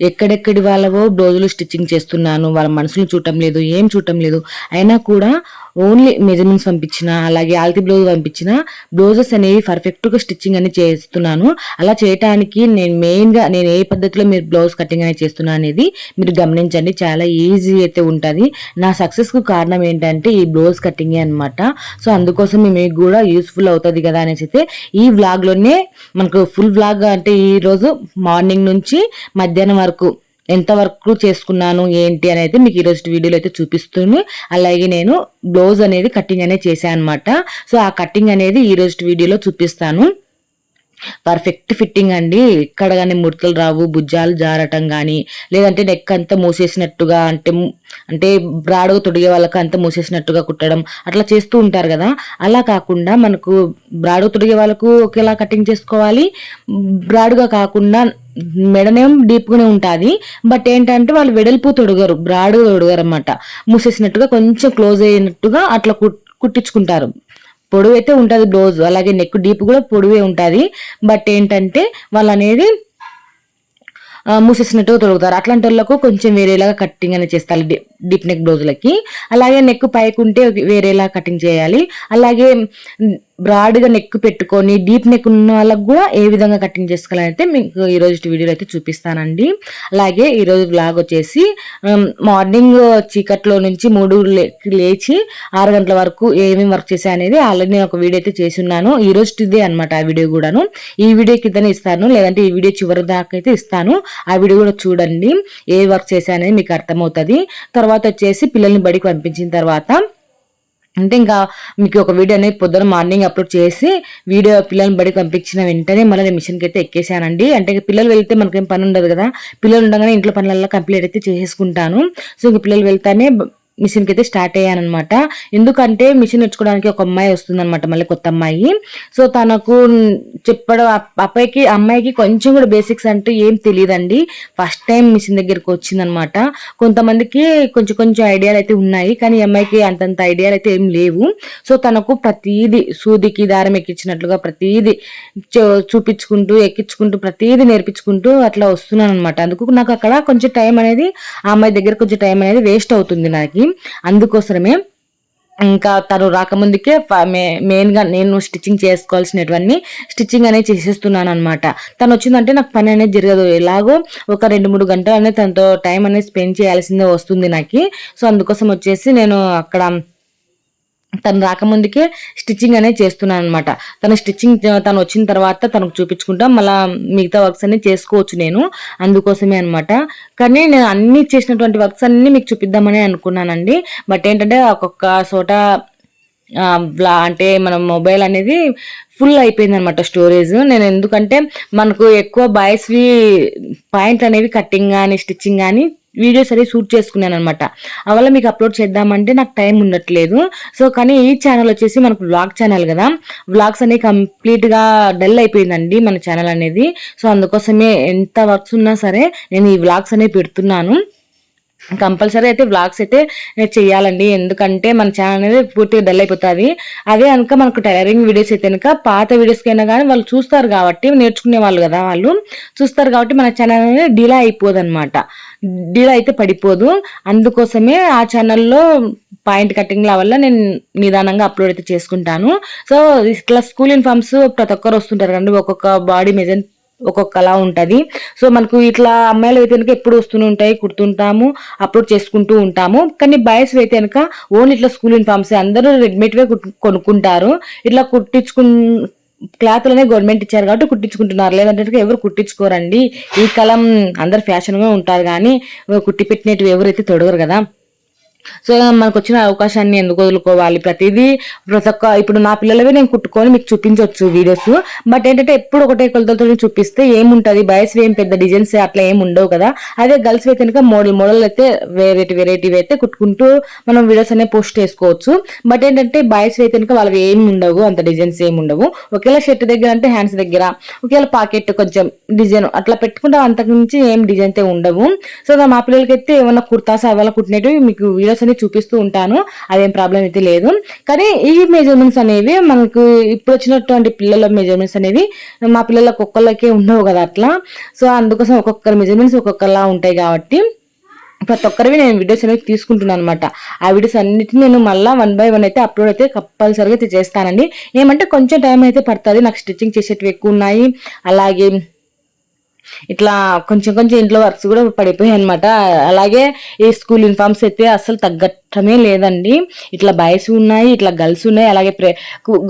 ఎక్కడెక్కడి వాళ్ళవో బ్లౌజులు స్టిచ్చింగ్ చేస్తున్నాను వాళ్ళ మనసులు చూడటం లేదు ఏం చూడటం లేదు. అయినా కూడా ఓన్లీ మెజర్మెంట్స్ పంపించిన అలాగే ఆల్తి బ్లౌజ్ పంపించిన బ్లౌజెస్ అనేవి పర్ఫెక్ట్గా స్టిచ్చింగ్ అని చేస్తున్నాను. అలా చేయటానికి నేను మెయిన్గా నేను ఏ పద్ధతిలో మీరు బ్లౌజ్ కటింగ్ అనేది చేస్తున్నా అనేది మీరు గమనించండి. చాలా ఈజీ అయితే ఉంటుంది. నా సక్సెస్కు కారణం ఏంటంటే ఈ బ్లౌజ్ కటింగే అనమాట సో అందుకోసం మీకు కూడా యూస్ఫుల్ అవుతుంది కదా అనేసి అయితే ఈ వ్లాగ్లోనే మనకు ఫుల్ వ్లాగ్ అంటే ఈరోజు మార్నింగ్ నుంచి మధ్యాహ్నం వరకు ఎంత వర్క్ చేసుకున్నాను ఏంటి అని అయితే మీకు ఈరోజు వీడియోలో అయితే చూపిస్తుంది అలాగే నేను బ్లౌజ్ అనేది కటింగ్ అనేది చేశాను అనమాట సో ఆ కటింగ్ అనేది ఈ రోజు వీడియోలో చూపిస్తాను. పర్ఫెక్ట్ ఫిట్టింగ్ అండి. ఎక్కడ కానీ ముడతలు రావు భుజాలు జారటం కానీ లేదంటే నెక్ అంతా మూసేసినట్టుగా అంటే అంటే బ్రాడ్గా తొడిగే వాళ్ళకి అంతా మూసేసినట్టుగా కుట్టడం అట్లా చేస్తూ ఉంటారు కదా. అలా కాకుండా మనకు బ్రాడుగా తొడిగే వాళ్ళకు ఒకేలా కటింగ్ చేసుకోవాలి. బ్రాడుగా కాకుండా మెడనేం డీప్గానే ఉంటుంది. బట్ ఏంటంటే వాళ్ళు వెడల్పు తొడగరు బ్రాడ్గా తొడగరు అనమాట మూసేసినట్టుగా కొంచెం క్లోజ్ అయినట్టుగా అట్లా కుట్టించుకుంటారు. పొడవు అయితే ఉంటుంది బ్లౌజ్ అలాగే నెక్ డీప్ కూడా పొడవే ఉంటుంది. బట్ ఏంటంటే వాళ్ళు అనేది మూసేసినట్టు తొలుగుతారు. అట్లాంటి వాళ్ళకు కొంచెం వేరేలాగా కట్టింగ్ అనేది చేస్తారు డీప్ నెక్ బ్లౌజులకి అలాగే నెక్ పైకి ఉంటే వేరేలా కటింగ్ చేయాలి. అలాగే బ్రాడ్గా నెక్ పెట్టుకొని డీప్ నెక్ ఉన్న వాళ్ళకు కూడా ఏ విధంగా కటింగ్ చేసుకోవాలైతే అయితే మీకు ఈరోజు వీడియోలో అయితే చూపిస్తానండి. అలాగే ఈరోజు బ్లాగ్ వచ్చేసి మార్నింగ్ చీకట్లో నుంచి మూడు లేచి ఆరు గంటల వరకు ఏమేమి వర్క్ చేసా అనేది ఆల్రెడీ నేను ఒక వీడియో అయితే చేసి ఉన్నాను. ఈ రోజు అనమాట ఆ వీడియో కూడాను. ఈ వీడియో కిందనే ఇస్తాను. లేదంటే ఈ వీడియో చివరి దాకా అయితే ఇస్తాను. ఆ వీడియో కూడా చూడండి. ఏ వర్క్ చేశానని మీకు అర్థమవుతుంది. తర్వాత వచ్చేసి పిల్లల్ని బడికి పంపించిన తర్వాత అంటే ఇంకా మీకు ఒక వీడియో అనేది పొద్దున మార్నింగ్ అప్లోడ్ చేసి వీడియో పిల్లల్ని బడికి పంపించిన వెంటనే మళ్ళీ నేను మిషన్కి అయితే ఎక్కేసానండి అంటే పిల్లలు వెళ్తే మనకేం పని ఉండదు కదా. పిల్లలు ఉండగానే ఇంట్లో పనులలో కంప్లీట్ అయితే చేసేసుకుంటాను. సో ఇంక పిల్లలు వెళ్తానే మిషన్కి అయితే స్టార్ట్ అయ్యానమాట ఎందుకంటే మిషన్ నేర్చుకోవడానికి ఒక అమ్మాయి వస్తుందన్నమాట మళ్ళీ కొత్త అమ్మాయి. సో తనకు చెప్పడం అబ్బాయికి అమ్మాయికి కొంచెం కూడా బేసిక్స్ అంటూ ఏం తెలియదండి. ఫస్ట్ టైం మిషన్ దగ్గరికి వచ్చిందనమాట కొంతమందికి కొంచెం కొంచెం ఐడియాలు అయితే ఉన్నాయి కానీ అమ్మాయికి అంతంత ఐడియాలు అయితే ఏం లేవు. సో తనకు ప్రతీది సూదికి దారం ఎక్కించినట్లుగా ప్రతీది చూపించుకుంటూ ఎక్కించుకుంటూ ప్రతీది నేర్పించుకుంటూ అట్లా వస్తున్నాను అనమాట అందుకు నాకు అక్కడ కొంచెం టైం అనేది ఆ అమ్మాయి దగ్గర కొంచెం టైం అనేది వేస్ట్ అవుతుంది నాకు. అందుకోసమే ఇంకా తను రాకముందుకే మెయిన్ మెయిన్గా నేను స్టిచ్చింగ్ చేసుకోవాల్సినటువంటి స్టిచ్చింగ్ అనేది చేసేస్తున్నాను అనమాట తను వచ్చిందంటే నాకు పని అనేది జరగదు. ఎలాగో ఒక రెండు మూడు గంటలు అనేది తనతో టైం అనేది స్పెండ్ చేయాల్సిందే వస్తుంది నాకు. సో అందుకోసం వచ్చేసి నేను అక్కడ తను రాకముందుకే స్టిచ్చింగ్ అనేది చేస్తున్నాను అనమాట తన స్టిచ్చింగ్ తను వచ్చిన తర్వాత తనకు చూపించుకుంటా మళ్ళీ మిగతా వర్క్స్ అన్ని చేసుకోవచ్చు నేను అందుకోసమే అనమాట కానీ నేను అన్ని చేసినటువంటి వర్క్స్ అన్ని మీకు చూపిద్దామని అనుకున్నానండి. బట్ ఏంటంటే ఒక్కొక్క చోట అంటే మన మొబైల్ అనేది ఫుల్ అయిపోయింది అనమాట స్టోరేజ్. నేను ఎందుకంటే మనకు ఎక్కువ బాయ్స్వి పాయింట్ అనేవి కట్టింగ్ కానీ స్టిచ్చింగ్ కానీ వీడియోస్ అనేది షూట్ చేసుకున్నాను అనమాట అవల్ల మీకు అప్లోడ్ చేద్దామంటే నాకు టైం ఉండట్లేదు. సో కానీ ఈ ఛానల్ వచ్చేసి మనకు వ్లాగ్ ఛానల్ కదా. వ్లాగ్స్ అనేవి కంప్లీట్గా డల్ అయిపోయిందండి మన ఛానల్ అనేది. సో అందుకోసమే ఎంత వర్క్స్ ఉన్నా సరే నేను ఈ వ్లాగ్స్ అనేవి పెడుతున్నాను. కంపల్సరీ అయితే వ్లాగ్స్ అయితే చేయాలండి. ఎందుకంటే మన ఛానల్ అనేది పూర్తిగా డల్ అయిపోతుంది. అదే కనుక మనకు టైలరింగ్ వీడియోస్ అయితే కనుక పాత వీడియోస్కైనా కానీ వాళ్ళు చూస్తారు కాబట్టి నేర్చుకునే వాళ్ళు కదా వాళ్ళు. చూస్తారు కాబట్టి మన ఛానల్ అనేది డిలే అయిపోదు అనమాట డిలే అయితే పడిపోదు. అందుకోసమే ఆ ఛానల్లో పాయింట్ కటింగ్ల వల్ల నేను నిదానంగా అప్లోడ్ అయితే చేసుకుంటాను. సో ఇట్లా స్కూల్ యూనిఫామ్స్ ప్రతి ఒక్కరు వస్తుంటారు కదండి. ఒక్కొక్క బాడీ మెజర్ ఒక్కొక్కలా ఉంటుంది. సో మనకు ఇట్లా అమ్మాయిలు అయితే కనుక ఎప్పుడు వస్తూనే ఉంటాయి కుడుతుంటాము అప్లోడ్ చేసుకుంటూ ఉంటాము. కానీ బాయ్స్ అయితే కనుక ఓన్లీ ఇట్లా స్కూల్ యూనిఫామ్స్ అందరూ రెడీమేడ్వే కొనుక్కుంటారు. ఇట్లా కుట్టించుకు క్లాత్లనే గవర్నమెంట్ ఇచ్చారు కాబట్టి కుట్టించుకుంటున్నారు. లేదంటే ఎవరు కుట్టించుకోరండి. ఈ కాలం అందరు ఫ్యాషన్గా ఉంటారు కానీ కుట్టి పెట్టినట్టు ఎవరైతే తొడగరు కదా. సో మనకు వచ్చిన అవకాశాన్ని ఎందుకు వదులుకోవాలి? ప్రతిదీ ప్రతి ఒక్క ఇప్పుడు నా పిల్లలవి నేను కుట్టుకొని మీకు చూపించవచ్చు వీడియోస్ బట్ ఏంటంటే ఎప్పుడు ఒకటే కొలతలతో చూపిస్తే ఏముంటది? బాయ్స్ ఏం పెద్ద డిజైన్స్ అట్లా ఏమి ఉండవు కదా. అదే గర్ల్స్ అయితే కనుక మోడల్ మోడల్ అయితే వెరైటీ వెరైటీ అయితే కుట్టుకుంటూ మనం వీడియోస్ అనేవి పోస్ట్ చేసుకోవచ్చు బట్ ఏంటంటే బాయ్స్ అయితే కనుక వాళ్ళవి ఏమి ఉండవు అంత డిజైన్స్ ఏమి ఉండవు. ఒకేలా షర్ట్ దగ్గర అంటే హ్యాండ్స్ దగ్గర ఒకేలా పాకెట్ కొంచెం డిజైన్ అట్లా పెట్టుకుంటే అంతకు మించి ఏం డిజైన్ అయితే ఉండవు. సో మా పిల్లలకి అయితే ఏమన్నా కుర్తాస్ అవి కుట్టినట్టు మీకు వీడియో వీడియోస్ అనేవి చూపిస్తూ ఉంటాను. అదేం ప్రాబ్లం అయితే లేదు. కానీ ఈ మెజర్మెంట్స్ అనేవి మనకు ఇప్పుడు వచ్చినటువంటి పిల్లల మెజర్మెంట్స్ అనేవి మా పిల్లలకు ఒక్కొక్కళ్ళకే ఉండవు కదా అట్లా. సో అందుకోసం ఒక్కొక్కరి మెజర్మెంట్స్ ఒక్కొక్కలా ఉంటాయి కాబట్టి ప్రతి ఒక్కరివి నేను వీడియోస్ అనేవి తీసుకుంటున్నాను అనమాట ఆ వీడియోస్ అన్నిటిని నేను మళ్ళీ వన్ బై వన్ అయితే అప్లోడ్ అయితే కంపల్సరిగా అయితే చేస్తానండి. ఏమంటే కొంచెం టైం అయితే పడుతుంది. నాకు స్టిచ్చింగ్ చేసేటివి ఎక్కువ ఉన్నాయి. అలాగే ఇట్లా కొంచెం కొంచెం ఇంట్లో వర్క్స్ కూడా పడిపోయాయి అనమాట అలాగే ఈ స్కూల్ యూనిఫామ్స్ అయితే అసలు తగ్గటమే లేదండి. ఇట్లా బాయ్స్ ఉన్నాయి ఇట్లా గర్ల్స్ ఉన్నాయి అలాగే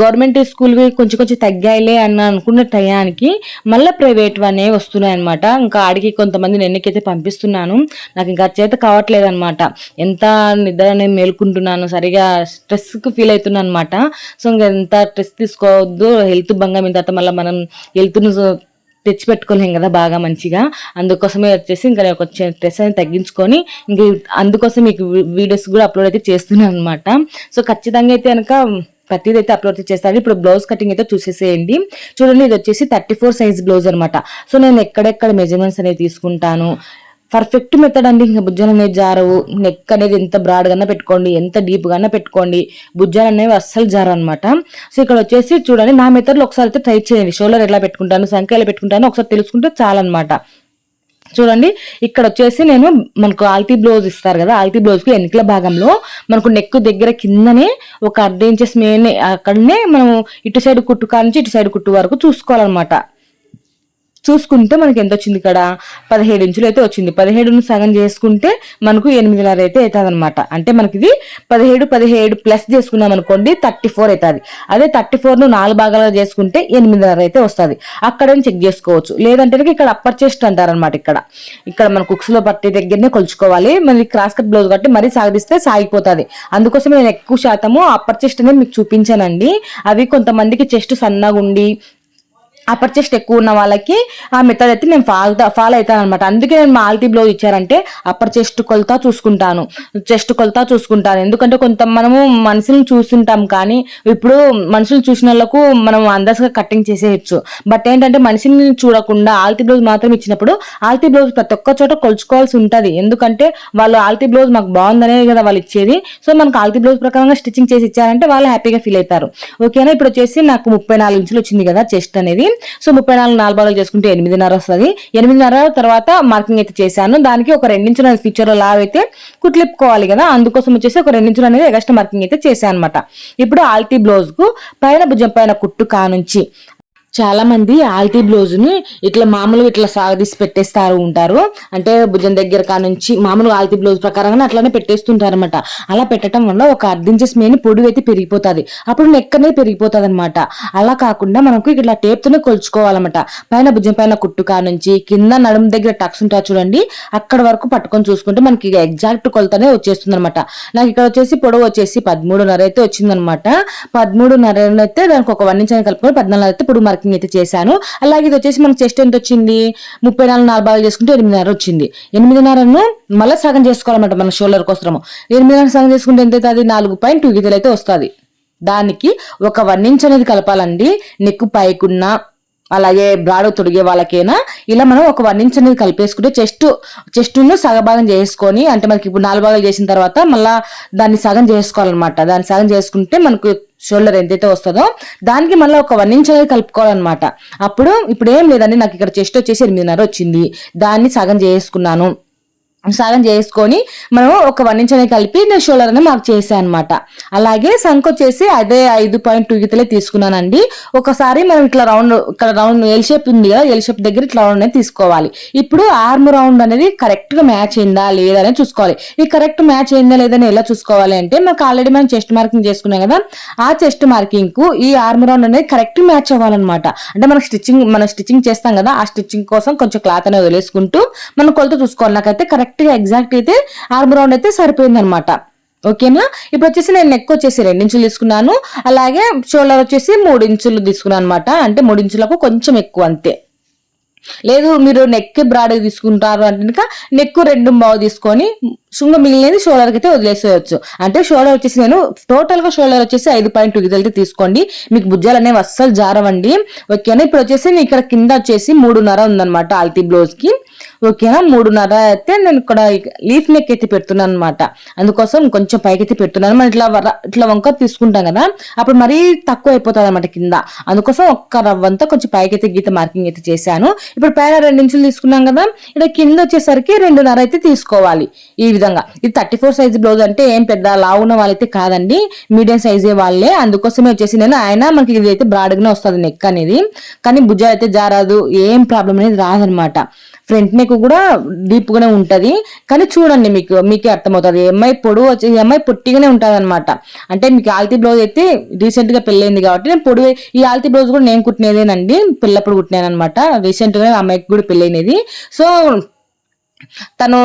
గవర్నమెంట్ స్కూల్ కొంచెం కొంచెం తగ్గాయిలే అని అనుకున్న టయానికి మళ్ళీ ప్రైవేట్ అనేవి వస్తున్నాయి అనమాట ఇంకా ఆడికి కొంతమంది నిన్నకైతే పంపిస్తున్నాను. నాకు ఇంకా చేత కావట్లేదు అనమాట ఎంత నిద్ర నేను మేల్కుంటున్నాను సరిగా స్ట్రెస్కి ఫీల్ అవుతున్నాను అనమాట సో ఇంకా ఎంత స్ట్రెస్ తీసుకోవద్దు హెల్త్ భంగం తర్వాత మళ్ళీ మనం హెల్త్ను తెచ్చిపెట్టుకోలేం కదా బాగా మంచిగా. అందుకోసమే వచ్చేసి ఇంకా నేను కొంచెం స్ట్రెస్ అనేది తగ్గించుకొని ఇంకా అందుకోసం మీకు వీడియోస్ కూడా అప్లోడ్ అయితే చేస్తున్నాను అనమాట సో ఖచ్చితంగా అయితే కనుక ప్రతిదైతే అయితే అప్లోడ్ చేస్తాను. ఇప్పుడు బ్లౌజ్ కటింగ్ అయితే చూసేసేయండి. చూడండి ఇది వచ్చేసి థర్టీ ఫోర్ సైజ్ బ్లౌజ్ అనమాట సో నేను ఎక్కడెక్కడ మెజర్మెంట్స్ అనేవి తీసుకుంటాను? పర్ఫెక్ట్ మెథడ్ అండి. ఇంకా భుజాలు అనేది జారవు. నెక్ అనేది ఎంత బ్రాడ్ పెట్టుకోండి ఎంత డీప్గా పెట్టుకోండి. భుజాలు అనేవి అస్సలు జారు అనమాట సో ఇక్కడ వచ్చేసి చూడండి నా మెథడ్లో ఒకసారి అయితే ట్రై చేయండి. షోల్డర్ ఎలా పెట్టుకుంటాను సంఖ్యలు పెట్టుకుంటాను ఒకసారి తెలుసుకుంటే చాలన్నమాట చూడండి ఇక్కడ వచ్చేసి నేను మనకు ఆల్తీ బ్లౌజ్ ఇస్తారు కదా ఆల్తీ బ్లౌజ్కి వెనుకల ఎన్నికల భాగంలో మనకు నెక్ దగ్గర కిందనే ఒక అర్ధ ఇంచెస్ మెయిన్ అక్కడనే మనం ఇటు సైడ్ కుట్టు కానించి ఇటు సైడ్ కుట్టు వరకు చూసుకోవాలన్నమాట. చూసుకుంటే మనకి ఎంత వచ్చింది ఇక్కడ? పదిహేడు ఇంచులు అయితే వచ్చింది. పదిహేడును సగం చేసుకుంటే మనకు ఎనిమిదిన్నర అయితే అవుతుంది అనమాట అంటే మనకి ఇది పదిహేడు పదిహేడు ప్లస్ చేసుకున్నాం అనుకోండి థర్టీ ఫోర్ అవుతుంది. అదే థర్టీ ఫోర్ను నాలుగు భాగాలుగా చేసుకుంటే ఎనిమిదిన్నర అయితే వస్తుంది. అక్కడ చెక్ చేసుకోవచ్చు. లేదంటే ఇక్కడ అప్పర్ చెస్ట్ అంటారనమాట ఇక్కడ. ఇక్కడ మన కుక్స్లో పట్టే దగ్గరనే కొలుచుకోవాలి. మళ్ళీ క్రాస్ కట్ బ్లౌజ్ కట్టి మరీ సాగిస్తే సాగిపోతుంది. అందుకోసం నేను ఎక్కువ శాతము అప్పర్ చెస్ట్ అనేది మీకు చూపించానండి. అవి కొంతమందికి చెస్ట్ సన్నగా ఉండి అప్పర్ చెస్ట్ ఎక్కువ ఉన్న వాళ్ళకి ఆ మెథడ్ అయితే నేను ఫాలో ఫాలో అవుతాను అనమాట అందుకే నేను మాల్టీ బ్లౌజ్ ఇచ్చారంటే అప్పర్ చెస్ట్ కొలత చూసుకుంటాను. చెస్ట్ కొలత చూసుకుంటాను. ఎందుకంటే కొంత మనము మనుషులను చూస్తుంటాం కానీ ఇప్పుడు మనుషులు చూసిన వాళ్ళకు మనం అందరిగా కటింగ్ చేసేయచ్చు. బట్ ఏంటంటే మనిషిని చూడకుండా ఆల్తీ బ్లౌజ్ మాత్రం ఇచ్చినప్పుడు ఆల్తీ బ్లౌజ్ ప్రతి ఒక్క చోట కొలుచుకోవాల్సి ఉంటుంది. ఎందుకంటే వాళ్ళు ఆల్తీ బ్లౌజ్ మాకు బాగుందనే కదా వాళ్ళు ఇచ్చేది. సో మనకు ఆల్తీ బ్లౌజ్ ప్రకారంగా స్టిచ్చింగ్ చేసి ఇచ్చారంటే వాళ్ళు హ్యాపీగా ఫీల్ అవుతారు. ఓకేనా ఇప్పుడు వచ్చేసి నాకు ముప్పై నాలుగు ఇంచులు వచ్చింది కదా చెస్ట్ అనేది. సో ముప్పై నాలుగు నాలుగు భాగాలు చేసుకుంటే ఎనిమిదిన్నర వస్తుంది. ఎనిమిదిన్నర తర్వాత మార్కింగ్ అయితే చేశాను. దానికి ఒక రెండించుల లో లావ్ అయితే కుట్లిప్పుకోవాలి కదా. అందుకోసం వచ్చేసి ఒక రెండించులు అనేది ఎగస్ట్ మార్కింగ్ అయితే చేశాను అనమాట ఇప్పుడు ఆల్టీ బ్లౌజ్కు పైన భుజం పైన కుట్టు కానుంచి చాలా మంది ఆల్టీ బ్లౌజ్ని ఇట్లా మామూలుగా ఇట్లా సాగదీసి పెట్టేస్తారు ఉంటారు. అంటే భుజం దగ్గర కానుంచి మామూలుగా ఆల్టీ బ్లౌజ్ ప్రకారంగా అట్లానే పెట్టేస్తుంటారు అనమాట అలా పెట్టడం వల్ల ఒక అర్ధించెస్ మెయిన్ పొడి అయితే పెరిగిపోతుంది. అప్పుడు నెక్ అనేది పెరిగిపోతుంది అనమాట అలా కాకుండా మనకు ఇట్లా టేప్తోనే కొలుచుకోవాలన్నమాట. పైన భుజం పైన కుట్టు కానుంచి కింద నడుము దగ్గర టక్స్ ఉంటారు చూడండి అక్కడ వరకు పట్టుకొని చూసుకుంటే మనకి ఎగ్జాక్ట్ కొలతనే వచ్చేస్తుంది అనమాట నాకు ఇక్కడ వచ్చేసి పొడవు వచ్చేసి పదమూడున్నర అయితే వచ్చిందనమాట పదమూడున్నర అయితే దానికి ఒక వన్ ఇంచ్ అని కలుపుకొని పద్నాలుగు అయితే పొడుగు మార్కింగ్ అయితే చేశాను. అలాగే ఇది వచ్చేసి మనకు చెస్ట్ ఎంత వచ్చింది? ముప్పై నాలుగు నాలుగు భాగాలు చేసుకుంటే ఎనిమిదిన్నర వచ్చింది. ఎనిమిదిన్నరను మళ్ళీ సగం చేసుకోవాలన్నమాట మన షోల్డర్ కోసము. ఎనిమిదిన్నర సగం చేసుకుంటే ఎంత అవుతుంది? నాలుగు పాయింట్ టూ గీతలు అయితే వస్తుంది. దానికి ఒక వన్ ఇంచ్ అనేది కలపాలండి. నెక్కు పైకున్న అలాగే బ్రాడ్ తొడిగే వాళ్ళకైనా ఇలా మనం ఒక వన్ ఇంచ్ అనేది కలిపేసుకుంటే చెస్ట్ చెస్ట్ను సగభాగం చేసుకొని అంటే మనకి ఇప్పుడు నాలుగు భాగాలు చేసిన తర్వాత మళ్ళీ దాన్ని సగం చేసుకోవాలన్నమాట. దాన్ని సగం చేసుకుంటే మనకు షోల్డర్ ఎంతైతే వస్తుందో దానికి మళ్ళీ ఒక వన్ ఇంచ్ అనేది కలుపుకోవాలన్నమాట. అప్పుడు ఇప్పుడు ఏం లేదండి నాకు ఇక్కడ చెస్ట్ వచ్చేసి ఎనిమిదిన్నర వచ్చింది. దాన్ని సగం చేసుకున్నాను. సగం చేసుకొని మనం ఒక వన్ ఇంచ్ అనేది కలిపి నేను షోల్డర్ అనేది మార్క్ చేసాను అనమాట అలాగే సంక్ వచ్చేసి అదే ఐదు పాయింట్ టూ గీతలే తీసుకున్నానండి. ఒకసారి మనం ఇట్లా రౌండ్ ఇక్కడ రౌండ్ ఎల్ షేప్ ఉంది కదా ఎల్ షేప్ దగ్గర ఇట్లా రౌండ్ అనేది తీసుకోవాలి. ఇప్పుడు ఆర్మ్ రౌండ్ అనేది కరెక్ట్గా మ్యాచ్ అయిందా లేదా అనేది చూసుకోవాలి. ఈ కరెక్ట్ మ్యాచ్ అయిందా లేదని ఎలా చూసుకోవాలి అంటే మనకు ఆల్రెడీ మనం చెస్ట్ మార్కింగ్ చేసుకున్నాం కదా ఆ చెస్ట్ మార్కింగ్కు ఈ ఆర్మ్ రౌండ్ అనేది కరెక్ట్ మ్యాచ్ అవ్వాలన్నమాట. అంటే మనకు స్టిచ్చింగ్ మనం స్టిచ్చింగ్ చేస్తాం కదా ఆ స్టిచ్చింగ్ కోసం కొంచెం క్లాత్ అనేది వదిలేసుకుంటూ మనం కొలత చూసుకోవాలి. నాకైతే కరెక్ట్ కరెక్ట్గా ఎగ్జాక్ట్ అయితే ఆర్మ్ రౌండ్ అయితే సరిపోయింది అనమాట ఓకేనా? ఇప్పుడు వచ్చేసి నేను నెక్ వచ్చేసి రెండు ఇంచులు తీసుకున్నాను. అలాగే షోల్డర్ వచ్చేసి మూడు ఇంచులు తీసుకున్నాను అనమాట అంటే మూడు ఇంచులకు కొంచెం ఎక్కువ అంతే. లేదు మీరు నెక్ బ్రాడ్ తీసుకుంటారు అంటే నెక్ రెండు బావు తీసుకొని శృంగ మిగిలినది షోల్డర్కి అయితే వదిలేసేయచ్చు. అంటే షోల్డర్ వచ్చేసి నేను టోటల్గా షోల్డర్ వచ్చేసి ఐదు పాయింట్ టూ తీసుకోండి. మీకు భుజాలు అనేవి అస్సలు జారవండి. ఓకేనా? ఇప్పుడు వచ్చేసి నేను ఇక్కడ కింద వచ్చేసి మూడున్నర ఉందనమాట ఆల్తీ బ్లౌజ్కి ఓకేనా? మూడున్నర అయితే నేను ఇక్కడ లీఫ్ నెక్ అయితే పెడుతున్నాను అనమాట అందుకోసం కొంచెం పైకి అయితే పెడుతున్నాను. మనం ఇట్లా వర- ఇట్లా వంక తీసుకుంటాం కదా? అప్పుడు మరీ తక్కువ అయిపోతుంది అనమాట కింద. అందుకోసం ఒక్క రవ్వంతా కొంచెం పైకి అయితే గీత మార్కింగ్ అయితే చేశాను. ఇప్పుడు పైన రెండు ఇంచులు తీసుకున్నాం కదా? ఇక్కడ కింద వచ్చేసరికి రెండున్నర అయితే తీసుకోవాలి. ఈ విధంగా ఇది థర్టీ ఫోర్ సైజ్ బ్లౌజ్ అంటే ఏం పెద్ద లావు ఉన్న వాళ్ళైతే కాదండి. మీడియం సైజే వాళ్ళే. అందుకోసమే వచ్చేసి నేను ఆయన మనకి ఇది అయితే బ్రాడ్గానే వస్తుంది నెక్ అనేది. కానీ భుజాలు అయితే జారాదు. ఏం ప్రాబ్లం అనేది రాదనమాట ఫ్రంట్ నెక్ కూడా డీప్ గానే ఉంటది. కానీ చూడండి మీకు మీకే అర్థమవుతుంది. ఎంఐ పొడవు వచ్చి ఎంఐ పొట్టిగానే ఉంటుంది అనమాట అంటే మీకు ఆల్తీ బ్లౌజ్ అయితే రీసెంట్గా పెళ్ళైంది కాబట్టి నేను పొడవు ఈ ఆల్తీ బ్లౌజ్ కూడా నేను కుట్టినదేనండి. పిల్లప్పుడు కుట్టినాను అనమాట రీసెంట్గా అమ్మాయికి కూడా పెళ్ళైనది. సో తను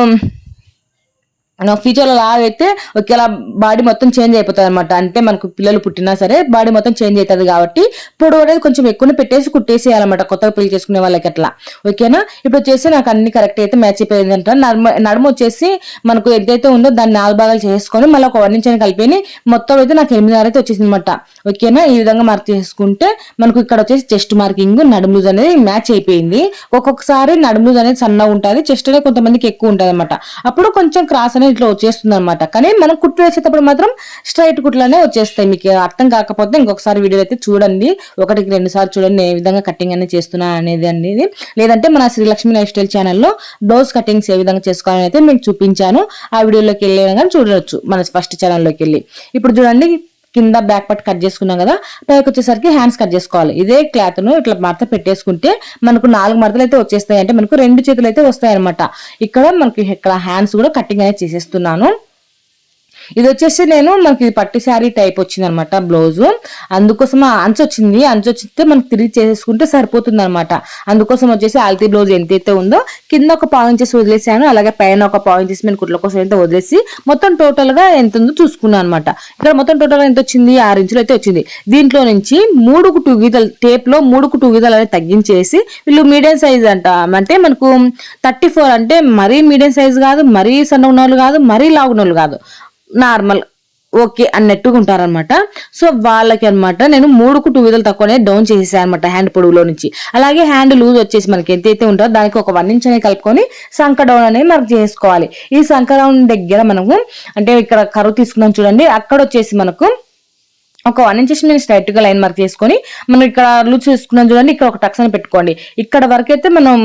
ఫ్యూచర్లో లావ్ అయితే ఒకేలా బాడీ మొత్తం చేంజ్ అయిపోతుంది అనమాట అంటే మనకు పిల్లలు పుట్టినా సరే బాడీ మొత్తం చేంజ్ అవుతుంది కాబట్టి పొడవు అనేది కొంచెం ఎక్కువనే పెట్టేసి కుట్టేసేయాలన్నమాట కొత్తగా పెళ్ళి చేసుకునే వాళ్ళకి అట్లా. ఓకేనా ఇప్పుడు వచ్చేసి నాకు అన్ని కరెక్ట్ అయితే మ్యాచ్ అయిపోయింది అంట. నడుమ నడుమ వచ్చేసి మనకు ఎంతైతే ఉందో దాన్ని నాలుగు భాగాలు చేసుకొని మళ్ళీ ఒక వన్ ఇంచ్ కలిపి మొత్తం అయితే నాకు ఎనిమిదిన్నర అయితే వచ్చేసింది అనమాట ఓకేనా ఈ విధంగా మార్క్ చేసుకుంటే మనకు ఇక్కడ వచ్చేసి చెస్ట్ మార్కింగ్ నడుము లూజ్ అనేది మ్యాచ్ అయిపోయింది. ఒక్కొక్కసారి నడుము లూజ్ అనేది సన్నగా ఉంటుంది. చెస్ట్ అనేది కొంతమందికి ఎక్కువ ఉంటుంది అనమాట అప్పుడు కొంచెం క్రాస్ అనేది ఇట్లా వచ్చేస్తుంది అనమాట కానీ మనం కుట్టు వేసేటప్పుడు మాత్రం స్ట్రైట్ కుట్లనే వచ్చేస్తాయి. మీకు అర్థం కాకపోతే ఇంకొకసారి వీడియో అయితే చూడండి. ఒకటికి రెండు సార్లు చూడండి ఏ విధంగా కటింగ్ అనేది చేస్తున్నా అనేది అనేది. లేదంటే మన శ్రీలక్ష్మి లైఫ్ స్టైల్ ఛానల్లో బ్లౌజ్ కటింగ్స్ ఏ విధంగా చేసుకోవాలని అయితే మీకు చూపించాను. ఆ వీడియోలోకి వెళ్ళి కానీ చూడవచ్చు మన ఫస్ట్ ఛానల్లోకి వెళ్ళి. ఇప్పుడు చూడండి కింద బ్యాక్ పార్ట్ కట్ చేసుకున్నాం కదా పైకి వచ్చేసరికి హ్యాండ్స్ కట్ చేసుకోవాలి. ఇదే క్లాత్ను ఇట్లా మడత పెట్టేసుకుంటే మనకు నాలుగు మడతలు అయితే వచ్చేస్తాయి. అంటే మనకు రెండు చేతులు అయితే వస్తాయి అనమాట ఇక్కడ మనకి ఇక్కడ హ్యాండ్స్ కూడా కటింగ్ అనేది చేసేస్తున్నాను. ఇది వచ్చేసి నేను మనకి ఇది పట్టు శారీ టైప్ వచ్చింది అనమాట బ్లౌజ్. అందుకోసం అంచు వచ్చింది అంచు వచ్చితే మనకి తిరిగి చేసేసుకుంటే సరిపోతుంది అనమాట అందుకోసం వచ్చేసి ఆల్తీ బ్లౌజ్ ఎంతైతే ఉందో కింద ఒక పావు ఇంచెస్ వదిలేసాను. అలాగే పైన ఒక పావు ఇంచెస్ మీద కుట్ల కోసం అయితే వదిలేసి మొత్తం టోటల్గా ఎంత ఉందో చూసుకున్నాను అనమాట ఇక్కడ మొత్తం టోటల్గా ఎంత వచ్చింది? ఆరు ఇంచులు అయితే వచ్చింది. దీంట్లో నుంచి మూడుకు టూ గీతలు టేప్లో మూడుకు టూ గీతలు అనేది తగ్గించేసి వీళ్ళు మీడియం సైజ్ అంట. అంటే మనకు థర్టీ ఫోర్ అంటే మరీ మీడియం సైజ్ కాదు మరీ సన్న ఉన్నోళ్ళు కాదు మరీ లావు కాదు. నార్మల్. ఓకే అన్నట్టుగా ఉంటారనమాట సో వాళ్ళకి అన్నమాట నేను మూడుకు టూ విధాలు తక్కువనే డౌన్ చేసేసాను అనమాట హ్యాండ్ పొడవులో నుంచి. అలాగే హ్యాండ్ లూజ్ వచ్చేసి మనకి ఎంతైతే ఉంటుందో దానికి ఒక వన్ ఇంచ్ అనేది కలుపుకొని సంక డౌన్ అనేది మనకు చేసుకోవాలి. ఈ సంక డౌన్ దగ్గర మనము అంటే ఇక్కడ కరువు తీసుకున్నాం చూడండి. అక్కడ వచ్చేసి మనకు ఒక వన్ ఇంచెస్ నేను స్ట్రైట్గా లైన్ మార్క్ చేసుకొని మనం ఇక్కడ లూజ్ చేసుకున్నాం చూడండి. ఇక్కడ ఒక టక్స్ అని పెట్టుకోండి. ఇక్కడ వరకు అయితే మనం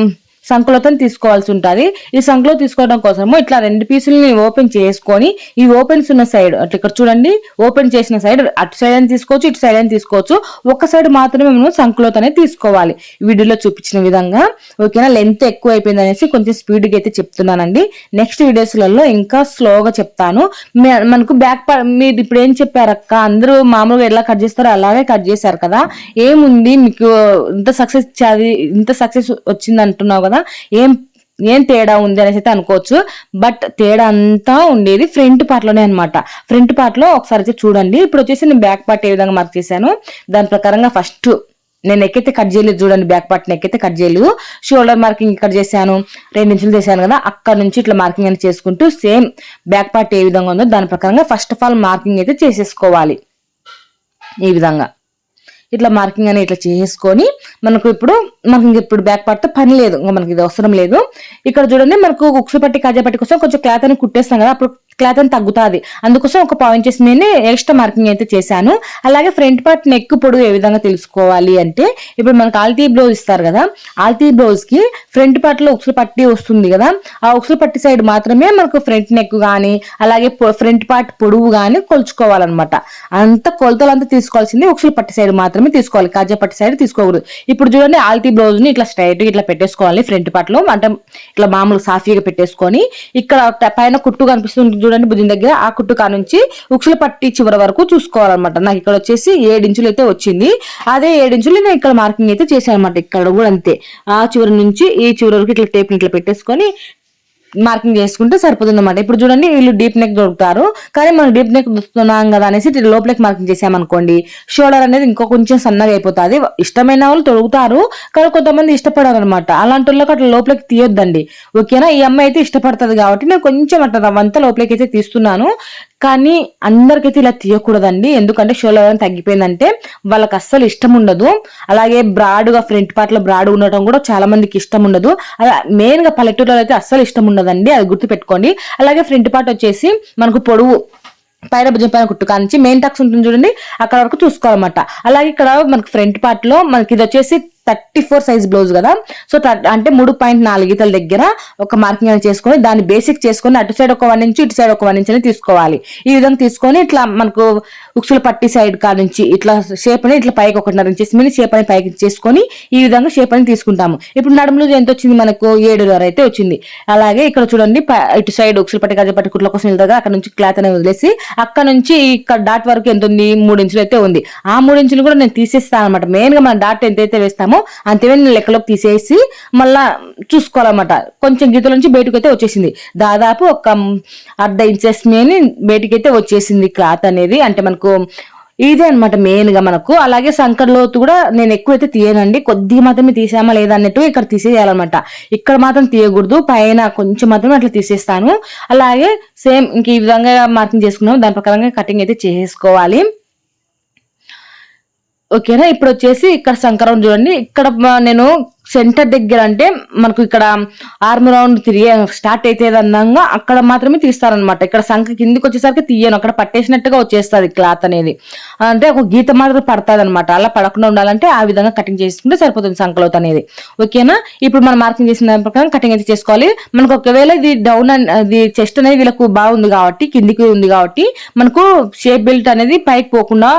సంకులతో తీసుకోవాల్సి ఉంటుంది. ఈ సంకులో తీసుకోవడం కోసము ఇట్లా రెండు పీసులని ఓపెన్ చేసుకొని ఈ ఓపెన్స్ ఉన్న సైడ్ అట్లా ఇక్కడ చూడండి ఓపెన్ చేసిన సైడ్ అటు సైడ్ అని తీసుకోవచ్చు ఇటు సైడ్ అని తీసుకోవచ్చు. ఒక సైడ్ మాత్రమే మనం సంకులోతోనే తీసుకోవాలి. వీడియోలో చూపించిన విధంగా ఓకేనా? లెంత్ ఎక్కువ అయిపోయింది అనేసి కొంచెం స్పీడ్గా అయితే చెప్తున్నానండి. నెక్స్ట్ వీడియోస్లలో ఇంకా స్లోగా చెప్తాను. మనకు బ్యాక్ మీరు ఇప్పుడు ఏం చెప్పారక్క అందరూ మామూలుగా ఎలా కట్ చేస్తారో అలాగే కట్ చేశారు కదా. ఏముంది? మీకు ఇంత సక్సెస్ చది ఇంత సక్సెస్ వచ్చింది అంటున్నావు కదా. ఏం ఏం తేడా ఉంది అనేసి అయితే అనుకోవచ్చు. బట్ తేడా అంతా ఉండేది ఫ్రంట్ పార్ట్లోనే అనమాట ఫ్రంట్ పార్ట్లో ఒకసారి అయితే చూడండి. ఇప్పుడు వచ్చేసి నేను బ్యాక్ పార్ట్ ఏ విధంగా మార్క్ చేశాను. దాని ప్రకారంగా ఫస్ట్ నేను ఎక్కైతే కట్ చేయలేదు చూడండి బ్యాక్ పార్ట్ ఎక్కైతే కట్ చేయలేదు షోల్డర్ మార్కింగ్ ఇక్కడ చేశాను రెండు ఇంచులు చేశాను కదా అక్కడ నుంచి ఇట్లా మార్కింగ్ అనేది చేసుకుంటూ సేమ్ బ్యాక్ పార్ట్ ఏ విధంగా ఉందో దాని ప్రకారంగా ఫస్ట్ ఆఫ్ ఆల్ మార్కింగ్ అయితే చేసేసుకోవాలి. ఈ విధంగా. ఇట్లా మార్కింగ్ అని ఇట్లా చేసుకొని మనకు ఇప్పుడు మనకి ఇంక ఇప్పుడు బ్యాక్ పార్ట్తో పని లేదు. ఇంకా మనకి ఇది అవసరం లేదు. ఇక్కడ చూడండి మనకు ఉక్సు పట్టి కాజా పట్టి కోసం కొంచెం క్లాత్ అని కుట్టేస్తాం కదా. అప్పుడు క్లాత్ అని తగ్గుతుంది. అందుకోసం ఒక పాయింట్ చేసి నేను ఎక్స్ట్రా మార్కింగ్ అయితే చేశాను. అలాగే ఫ్రంట్ పార్ట్ నెక్ పొడుగు ఏ విధంగా తెలుసుకోవాలి అంటే ఇప్పుడు మనకు ఆల్తీ బ్లౌజ్ ఇస్తారు కదా. ఆల్తీ బ్లౌజ్కి ఫ్రంట్ పార్ట్లో ఉక్సులు పట్టి వస్తుంది కదా. ఆ ఉక్సులు పట్టి సైడ్ మాత్రమే మనకు ఫ్రంట్ నెక్ కానీ అలాగే ఫ్రంట్ పార్ట్ పొడుగు కానీ కొలుచుకోవాలన్నమాట. అంత కొలతలు అంతా తీసుకోవాల్సింది ఉక్సులు పట్టి సైడ్ మాత్రం మాత్రమే తీసుకోవాలి. కాజా పట్టి సైడ్ తీసుకోకూడదు. ఇప్పుడు చూడండి ఆల్తీ బ్లౌజ్ని ఇట్లా స్ట్రైట్ ఇట్లా పెట్టేసుకోవాలి ఫ్రంట్ పార్ట్లో. అంటే ఇట్లా మామూలు సాఫీగా పెట్టేసుకొని ఇక్కడ పైన కుట్టు కనిపిస్తుంది చూడండి భుజం దగ్గర. ఆ కుట్టు కా నుంచి పట్టి చివరి వరకు చూసుకోవాలన్నమాట. నాకు ఇక్కడ వచ్చేసి ఏడించులు అయితే వచ్చింది. అదే ఏడించులు నేను ఇక్కడ మార్కింగ్ అయితే చేశాను అనమాట ఇక్కడ కూడా అంతే. ఆ చివరి నుంచి ఈ చివరి వరకు ఇట్లా టేప్ ఇట్లా పెట్టేసుకొని మార్కింగ్ చేసుకుంటే సరిపోతుంది అనమాట ఇప్పుడు చూడండి వీళ్ళు డీప్ నెక్ దొరుకుతారు. కానీ మనం డీప్ నెక్ దొరుకుతున్నాం కదా అనేసి లోపలికి మార్కింగ్ చేసామనుకోండి షోల్డర్ అనేది ఇంకో కొంచెం సన్నగా అయిపోతుంది. ఇష్టమైన వాళ్ళు తొడుగుతారు కానీ కొంతమంది ఇష్టపడారు అనమాట అలాంటి వాళ్ళకి అట్లా లోపలికి తీయొద్దండి. ఓకేనా? ఈ అమ్మాయి అయితే ఇష్టపడుతుంది కాబట్టి నేను కొంచెం అట్లా రవ్వంతా లోపలికి అయితే తీస్తున్నాను. కానీ అందరికైతే ఇలా తీయకూడదండి. ఎందుకంటే షోలో ఎవరైనా తగ్గిపోయిందంటే వాళ్ళకి అస్సలు ఇష్టం ఉండదు. అలాగే బ్రాడ్గా ఫ్రంట్ పార్ట్లో బ్రాడ్ ఉండటం కూడా చాలా మందికి ఇష్టం ఉండదు. అలా మెయిన్గా పల్లెటూరులో అయితే అస్సలు ఇష్టం ఉండదండి. అది గుర్తు పెట్టుకోండి అలాగే ఫ్రంట్ పార్ట్ వచ్చేసి మనకు పొడవు పైన భుజం పైన కుట్టు కానించి మెయిన్ టాక్స్ ఉంటుంది చూడండి. అక్కడ వరకు చూసుకోవాలన్నమాట. అలాగే ఇక్కడ మనకి ఫ్రంట్ పార్ట్లో మనకి ఇది వచ్చేసి థర్టీ ఫోర్ సైజ్ బ్లౌజ్ కదా. సో అంటే మూడు పాయింట్ నాలుగు గీతల దగ్గర ఒక మార్కింగ్ అనేది చేసుకొని దాన్ని బేసిక్ చేసుకొని అటు సైడ్ ఒక వన్ ఇంచు ఇటు సైడ్ ఒక వన్ ఇంచ్ అని తీసుకోవాలి. ఈ విధంగా తీసుకొని ఇట్లా మనకు ఉక్సుల పట్టి సైడ్ కా నుంచి ఇట్లా షేప్ అని ఇట్లా పైకి ఒకటిన్నర ఇంచెస్ మీద షేప్ అని పైకి చేసుకొని ఈ విధంగా షేప్ అని తీసుకుంటాము. ఇప్పుడు నడుములు ఎంత వచ్చింది? మనకు ఏడున్నర అయితే వచ్చింది. అలాగే ఇక్కడ చూడండి ఇటు సైడ్ ఉక్సుల పట్టి గజ పట్టి కుట్ల కోసం వెళ్తాగా అక్కడ నుంచి క్లాత్ అనేది వదిలేసి అక్కడ నుంచి ఇక్కడ డాట్ వరకు ఎంత ఉంది? మూడు ఇంచులు అయితే ఉంది. ఆ మూడు ఇంచులు కూడా నేను తీసేస్తాను అనమాట మెయిన్గా మన డాట్ ఎంతైతే వేస్తామో అంతే నేను లెక్కలోకి తీసేసి మళ్ళా చూసుకోవాలన్నమాట. కొంచెం గీతల నుంచి బయటకు అయితే వచ్చేసింది. దాదాపు ఒక అర్ధ ఇంచెస్ మీద బయటకైతే అయితే వచ్చేసింది క్లాత్ అనేది. అంటే మనకు ఇదే అనమాట మెయిన్గా మనకు. అలాగే సంకర్ లోతు కూడా నేను ఎక్కువైతే తీయనండి. కొద్దిగా మాత్రమే తీసామా లేదా అన్నట్టు ఇక్కడ తీసేయాలన్నమాట. ఇక్కడ మాత్రం తీయకూడదు. పైన కొంచెం మాత్రమే అట్లా తీసేస్తాను. అలాగే సేమ్ ఇంక ఈ విధంగా మార్కింగ్ చేసుకున్నాం దాని ప్రకారంగా కటింగ్ అయితే చేసుకోవాలి. ఓకేనా? ఇప్పుడు వచ్చేసి ఇక్కడ సంకరం చూడండి. ఇక్కడ నేను సెంటర్ దగ్గర అంటే మనకు ఇక్కడ ఆర్మ్ రౌండ్ తిరిగే స్టార్ట్ అయితే అందంగా అక్కడ మాత్రమే తీస్తారనమాట ఇక్కడ సంఖ కిందికి వచ్చేసరికి తీయను. అక్కడ పట్టేసినట్టుగా వచ్చేస్తుంది క్లాత్ అనేది. అంటే ఒక గీత మాత్రం పడుతుంది అనమాట అలా పడకుండా ఉండాలంటే ఆ విధంగా కటింగ్ చేసుకుంటే సరిపోతుంది సంకలోత్ అనేది. ఓకేనా? ఇప్పుడు మనం మార్కింగ్ చేసిన ప్రకారం కటింగ్ అయితే చేసుకోవాలి. మనకు ఒకవేళ ఇది డౌన్ అది చెస్ట్ అనేది వీళ్ళకు బాగుంది కాబట్టి కిందికి ఉంది కాబట్టి మనకు షేప్ బెల్ట్ అనేది పైకి పోకుండా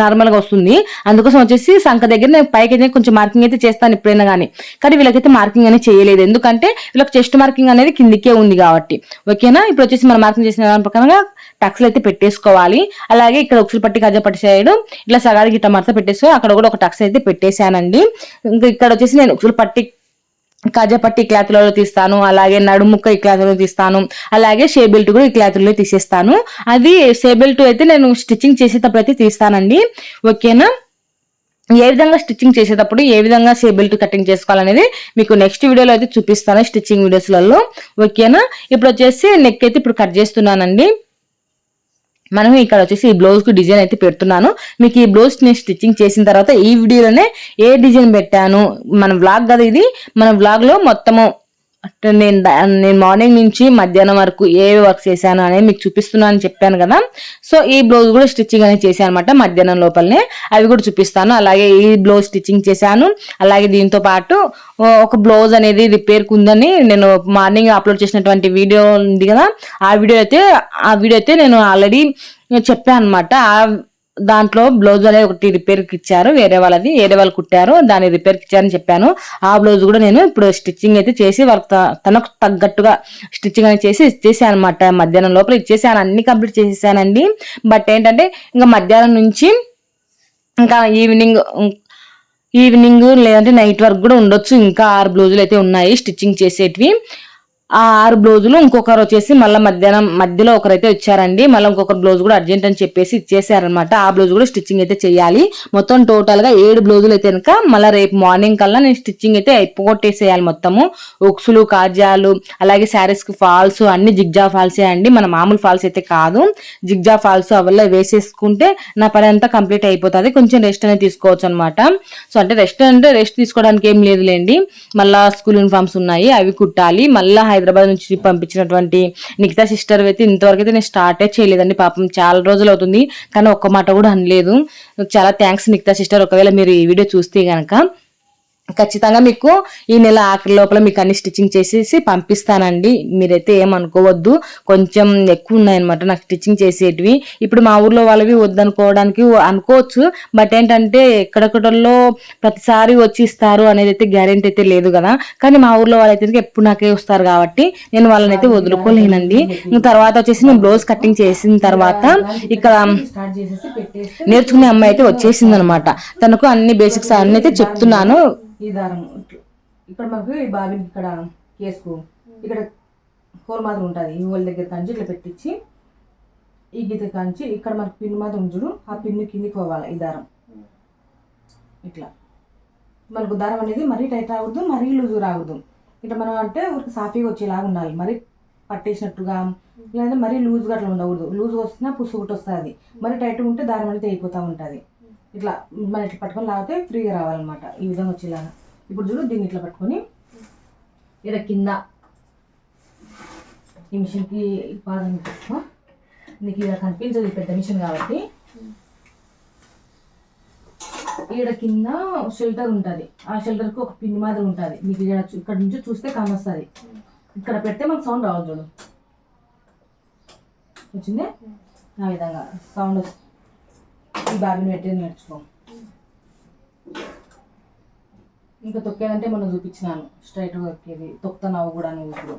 నార్మల్గా వస్తుంది. అందుకోసం వచ్చేసి సంఖ దగ్గర నేను పైకి అయితే కొంచెం మార్కింగ్ అయితే చేస్తాను ఎప్పుడైనా కానీ కానీ వీళ్ళకైతే మార్కింగ్ అనేది చేయలేదు. ఎందుకంటే వీళ్ళకి చెస్ట్ మార్కింగ్ అనేది కిందికే ఉంది కాబట్టి. ఓకేనా? ఇప్పుడు వచ్చేసి మనం మార్కింగ్ చేసిన దాని ప్రకారంగా టక్స్లు అయితే పెట్టేసుకోవాలి. అలాగే ఇక్కడ ఉక్సులు పట్టి గజ పట్టి సైడ్ ఇట్లా సగానికి గిట్ట మరత పెట్టేసి అక్కడ కూడా ఒక టక్స్ అయితే పెట్టేశానండి. ఇంకా ఇక్కడ వచ్చేసి నేను ఒకసారి పట్టి కాజపట్టి ఈ క్లాత్లలో తీస్తాను. అలాగే నడుముక్క ఈ క్లాత్లో తీస్తాను. అలాగే షే బెల్ట్ కూడా ఈ క్లాత్లో తీసేస్తాను. అది షే బెల్ట్ అయితే నేను స్టిచ్చింగ్ చేసేటప్పుడు అయితే తీస్తానండి. ఓకేనా? ఏ విధంగా స్టిచ్చింగ్ చేసేటప్పుడు ఏ విధంగా సేబిల్ట్ కటింగ్ చేసుకోవాలనేది మీకు నెక్స్ట్ వీడియోలో అయితే చూపిస్తాను స్టిచ్చింగ్ వీడియోస్లలో. ఓకేనా? ఇప్పుడు వచ్చేసి నెక్ అయితే ఇప్పుడు కట్ చేస్తున్నానండి. మనం ఇక్కడ వచ్చేసి ఈ బ్లౌజ్కి డిజైన్ అయితే పెడుతున్నాను. మీకు ఈ బ్లౌజ్ నేను స్టిచ్చింగ్ చేసిన తర్వాత ఈ వీడియోలోనే ఏ డిజైన్ పెట్టాను? మన వ్లాగ్ కదా ఇది. మన వ్లాగ్లో మొత్తము నేను నేను మార్నింగ్ నుంచి మధ్యాహ్నం వరకు ఏ వర్క్ చేశాను అనేది మీకు చూపిస్తున్నాను అని చెప్పాను కదా. సో ఈ బ్లౌజ్ కూడా స్టిచ్చింగ్ అనేది చేశాను అనమాట మధ్యాహ్నం లోపలనే. అవి కూడా చూపిస్తాను. అలాగే ఈ బ్లౌజ్ స్టిచ్చింగ్ చేశాను. అలాగే దీంతో పాటు ఒక బ్లౌజ్ అనేది రిపేర్కి ఉందని నేను మార్నింగ్ అప్లోడ్ చేసినటువంటి వీడియో ఉంది కదా. ఆ వీడియో అయితే ఆ వీడియో అయితే నేను ఆల్రెడీ చెప్పాను అనమాట ఆ దాంట్లో బ్లౌజ్ అనేది ఒకటి రిపేర్కి ఇచ్చారు. వేరే వాళ్ళది వేరే వాళ్ళు కుట్టారు. దాన్ని రిపేర్కి ఇచ్చారని చెప్పాను. ఆ బ్లౌజ్ కూడా నేను ఇప్పుడు స్టిచ్చింగ్ అయితే చేసి వాళ్ళకి త- తనకు తగ్గట్టుగా స్టిచ్చింగ్ అనేది చేసి ఇచ్చేసాను అనమాట మధ్యాహ్నం లోపల ఇచ్చేసాను. అన్ని కంప్లీట్ చేసేసానండి. బట్ ఏంటంటే ఇంకా మధ్యాహ్నం నుంచి ఇంకా ఈవినింగ్ ఈవినింగ్ లేదంటే నైట్ వరకు కూడా ఉండొచ్చు. ఇంకా ఆరు బ్లౌజులు అయితే ఉన్నాయి. స్టిచ్చింగ్ చేసేటివి. ఆ ఆరు బ్లౌజులు ఇంకొకరు వచ్చేసి మళ్ళీ మధ్యాహ్నం మధ్యలో ఒకరైతే వచ్చారండి. మళ్ళీ ఇంకొకరు బ్లౌజ్ కూడా అర్జెంట్ అని చెప్పేసి ఇచ్చేసారనమాట ఆ బ్లౌజ్ కూడా స్టిచ్చింగ్ అయితే చేయాలి. మొత్తం టోటల్గా ఏడు బ్లౌజులు అయితే కనుక మళ్ళీ రేపు మార్నింగ్ కల్లా నేను స్టిచ్చింగ్ అయితే అయిపోగొట్టేసేయాలి మొత్తము. ఉక్సులు కాజాలు అలాగే శారీస్కి ఫాల్స్ అన్ని జిగ్జా ఫాల్సే అండి. మన మామూలు ఫాల్స్ అయితే కాదు. జిగ్జా ఫాల్స్ అవల్ల వేసేసుకుంటే నా పని అంతా కంప్లీట్ అయిపోతుంది. కొంచెం రెస్ట్ అనేది తీసుకోవచ్చు అనమాట సో అంటే రెస్ట్ అంటే రెస్ట్ తీసుకోవడానికి ఏం లేదులేండి. మళ్ళా స్కూల్ యూనిఫామ్స్ ఉన్నాయి. అవి కుట్టాలి. మళ్ళా హైదరాబాద్ నుంచి పంపించినటువంటి నిఖితా సిస్టర్ అయితే ఇంతవరకు అయితే నేను స్టార్టే చేయలేదండి. పాపం చాలా రోజులు అవుతుంది. కానీ ఒక్క మాట కూడా అనలేదు. చాలా థ్యాంక్స్ నిఖితా సిస్టర్. ఒకవేళ మీరు ఈ వీడియో చూస్తే కనుక ఖచ్చితంగా మీకు ఈ నెల ఆఖరి లోపల మీకు అన్ని స్టిచ్చింగ్ చేసేసి పంపిస్తానండి. మీరైతే ఏమనుకోవద్దు. కొంచెం ఎక్కువ ఉన్నాయన్నమాట నాకు స్టిచ్చింగ్ చేసేటివి. ఇప్పుడు మా ఊర్లో వాళ్ళవి వద్దనుకోవడానికి అనుకోవచ్చు. బట్ ఏంటంటే ఎక్కడెక్కడల్లో ప్రతిసారి వచ్చి ఇస్తారు అనేది అయితే గ్యారెంటీ అయితే లేదు కదా. కానీ మా ఊర్లో వాళ్ళైతే ఎప్పుడు నాకే వస్తారు కాబట్టి నేను వాళ్ళని అయితే వదులుకోలేనండి. తర్వాత వచ్చేసి నేను బ్లౌజ్ కటింగ్ చేసిన తర్వాత ఇక్కడ నేర్చుకునే అమ్మాయి అయితే వచ్చేసింది అనమాట తనకు అన్ని బేసిక్స్ అన్ని అయితే చెప్తున్నాను. ఈ దారం ఇట్లా. ఇక్కడ మనకు ఈ బాబిన్ ఇక్కడ కేసుకు ఇక్కడ హోల్ మాత్రం ఉంటుంది. ఈ హోల్ దగ్గర కంచి ఇట్లా పెట్టించి ఈ గీత కంచి ఇక్కడ మనకు పిన్ మాత్రం ఉంచుడు ఆ పిన్ను కిందికి పోవాలి ఈ దారం. ఇట్లా. మనకు దారం అనేది మరీ టైట్ రాకూడదు మరీ లూజ్ రాకూడదు. ఇట్లా మనం అంటే ఊరికి సాఫీగా వచ్చేలాగా ఉండాలి. మరీ పట్టేసినట్టుగా లేదంటే మరీ లూజ్గా అట్లా ఉండకూడదు. లూజ్గా వస్తున్నా పుసుగుట్టు వస్తుంది. మరీ టైట్గా ఉంటే దారం అనేది అయిపోతూ ఉంటుంది. ఇట్లా మనం ఇట్లా పట్టుకొని లాగితే ఫ్రీగా రావాలన్నమాట. ఈ విధంగా వచ్చేలాగా. ఇప్పుడు చూడు దీన్ని ఇట్లా పట్టుకొని ఇక్కడ కింద ఈ మిషన్కి పాదం తీసుకో. నీకు ఇలా కనిపించదు పెద్ద మిషన్ కాబట్టి. ఈడ కింద షెల్టర్ ఉంటుంది. ఆ షెల్టర్కి ఒక పిన్ మాదిరి ఉంటుంది. మీకు ఇక్కడ ఇక్కడ నుంచి చూస్తే కానొస్తుంది ఇక్కడ పెడితే మనకు సౌండ్ రావద్దు చూడు. వచ్చింది? ఆ విధంగా సౌండ్ వస్తుంది ఈ బాబిని పెట్టి నేర్చుకో. ఇంకా తొక్కేదంటే మనం చూపించినాను. స్ట్రైట్గా తొక్కేది. తొక్కుతున్నావు కూడా నువ్వు ఇప్పుడు.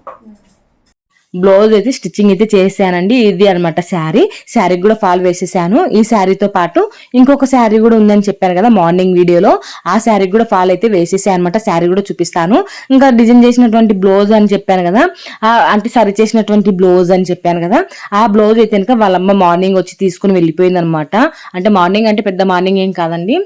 బ్లౌజ్ అయితే స్టిచ్చింగ్ అయితే చేశానండి. ఇది అనమాట శారీ. శారీకి కూడా ఫాల్ వేసేసాను. ఈ శారీతో పాటు ఇంకొక శారీ కూడా ఉందని చెప్పాను కదా మార్నింగ్ వీడియోలో. ఆ శారీకి కూడా ఫాల్ అయితే వేసేసాను అనమాట శారీ కూడా చూపిస్తాను. ఇంకా డిజైన్ చేసినటువంటి బ్లౌజ్ అని చెప్పాను కదా అంటే సరి చేసినటువంటి బ్లౌజ్ అని చెప్పాను కదా ఆ బ్లౌజ్ అయితే కనుక వాళ్ళమ్మ మార్నింగ్ వచ్చి తీసుకుని వెళ్ళిపోయింది అనమాట అంటే మార్నింగ్ అంటే పెద్ద మార్నింగ్ ఏం కాదండి.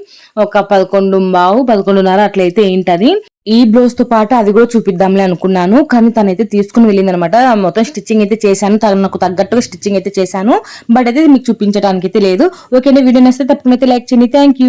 ఒక పదకొండు బావు పదకొండున్నర అట్లయితే ఏంటది? ఈ బ్లౌజ్తో పాటు అది కూడా చూపిద్దాంలే అనుకున్నాను కానీ తనైతే తీసుకుని వెళ్ళింది అనమాట మొత్తం స్టిచ్చింగ్ అయితే చేశాను. తనకు తగ్గట్టుగా స్టిచ్చింగ్ అయితే చేశాను. బట్ అయితే మీకు చూపించడానికి అయితే లేదు. ఓకే వీడియో నచ్చితే తప్పకుండా లైక్ చేయండి. Thank you